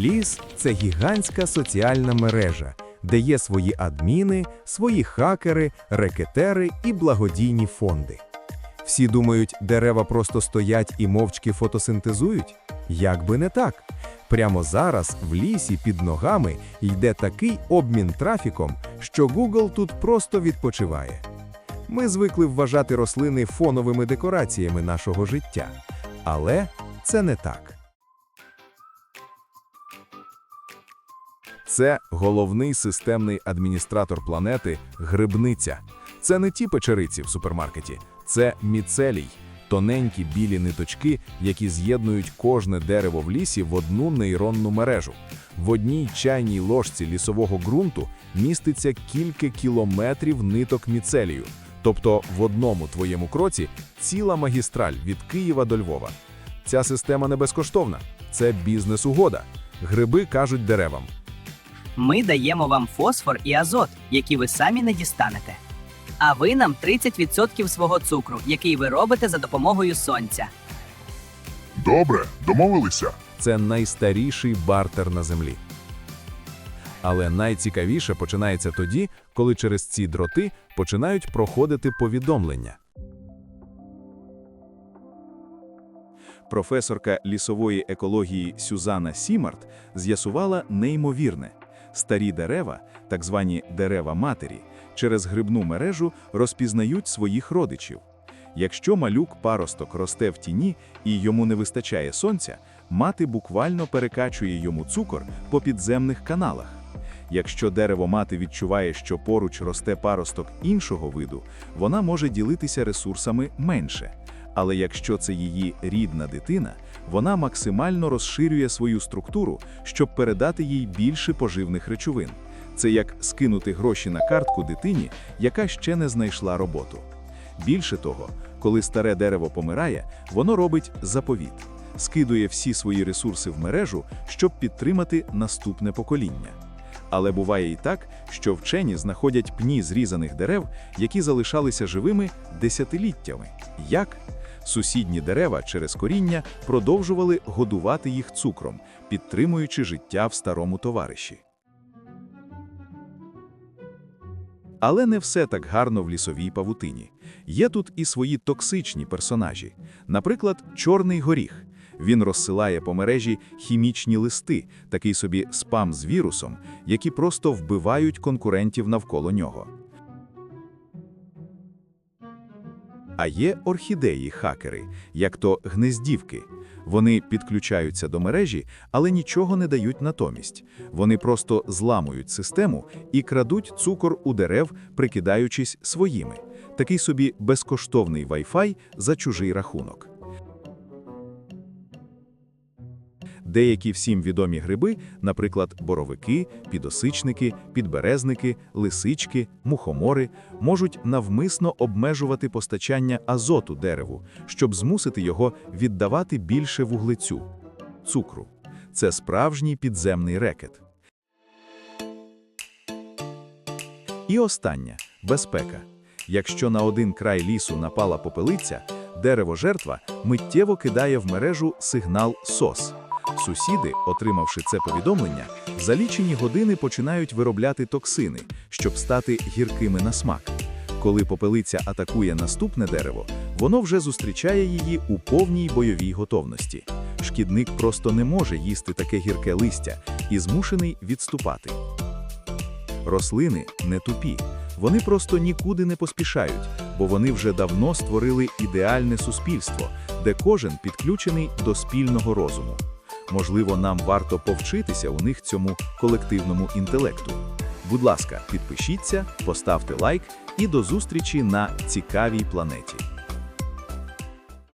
Ліс це гігантська соціальна мережа, де є свої адміни, свої хакери, рекетери і благодійні фонди. Всі думають, дерева просто стоять і мовчки фотосинтезують? Як би не так. Прямо зараз в лісі під ногами йде такий обмін трафіком, що Google тут просто відпочиває. Ми звикли вважати рослини фоновими декораціями нашого життя. Але це не так. Це головний системний адміністратор планети грибниця. Це не ті печериці в супермаркеті, це міцелій, тоненькі білі ниточки, які з'єднують кожне дерево в лісі в одну нейронну мережу. В одній чайній ложці лісового ґрунту міститься кілька кілометрів ниток міцелію. Тобто в одному твоєму кроці ціла магістраль від Києва до Львова. Ця система не безкоштовна, це бізнес-угода. Гриби кажуть деревам. Ми даємо вам фосфор і азот, які ви самі не дістанете. А ви нам 30% свого цукру, який ви робите за допомогою сонця. Добре, домовилися. Це найстаріший бартер на землі. Але найцікавіше починається тоді, коли через ці дроти починають проходити повідомлення. Професорка лісової екології Сюзанна Сімарт з'ясувала неймовірне. Старі дерева, так звані дерева матері, через грибну мережу розпізнають своїх родичів. Якщо малюк паросток росте в тіні і йому не вистачає сонця, мати буквально перекачує йому цукор по підземних каналах. Якщо дерево мати відчуває, що поруч росте паросток іншого виду, вона може ділитися ресурсами менше. Але якщо це її рідна дитина, вона максимально розширює свою структуру, щоб передати їй більше поживних речовин. Це як скинути гроші на картку дитині, яка ще не знайшла роботу. Більше того, коли старе дерево помирає, воно робить заповіт, скидує всі свої ресурси в мережу, щоб підтримати наступне покоління. Але буває і так, що вчені знаходять пні зрізаних дерев, які залишалися живими десятиліттями. Як? Сусідні дерева через коріння продовжували годувати їх цукром, підтримуючи життя в старому товариші. Але не все так гарно в лісовій павутині. Є тут і свої токсичні персонажі. Наприклад, чорний горіх. Він розсилає по мережі хімічні листи, такий собі спам з вірусом, які просто вбивають конкурентів навколо нього. А є орхідеї-хакери, як то гнездівки. Вони підключаються до мережі, але нічого не дають натомість. Вони просто зламують систему і крадуть цукор у дерев, прикидаючись своїми. Такий собі безкоштовний Wi-Fi за чужий рахунок. Деякі всім відомі гриби, наприклад, боровики, підосичники, підберезники, лисички, мухомори, можуть навмисно обмежувати постачання азоту дереву, щоб змусити його віддавати більше вуглецю – цукру. Це справжній підземний рекет. І останнє – безпека. Якщо на один край лісу напала попелиця, дерево-жертва миттєво кидає в мережу сигнал СОС. Сусіди, отримавши це повідомлення, за лічені години починають виробляти токсини, щоб стати гіркими на смак. Коли попелиця атакує наступне дерево, воно вже зустрічає її у повній бойовій готовності. Шкідник просто не може їсти таке гірке листя і змушений відступати. Рослини не тупі. Вони просто нікуди не поспішають, бо вони вже давно створили ідеальне суспільство, де кожен підключений до спільного розуму. Можливо, нам варто повчитися у них цьому колективному інтелекту. Будь ласка, підпишіться, поставте лайк і до зустрічі на цікавій планеті.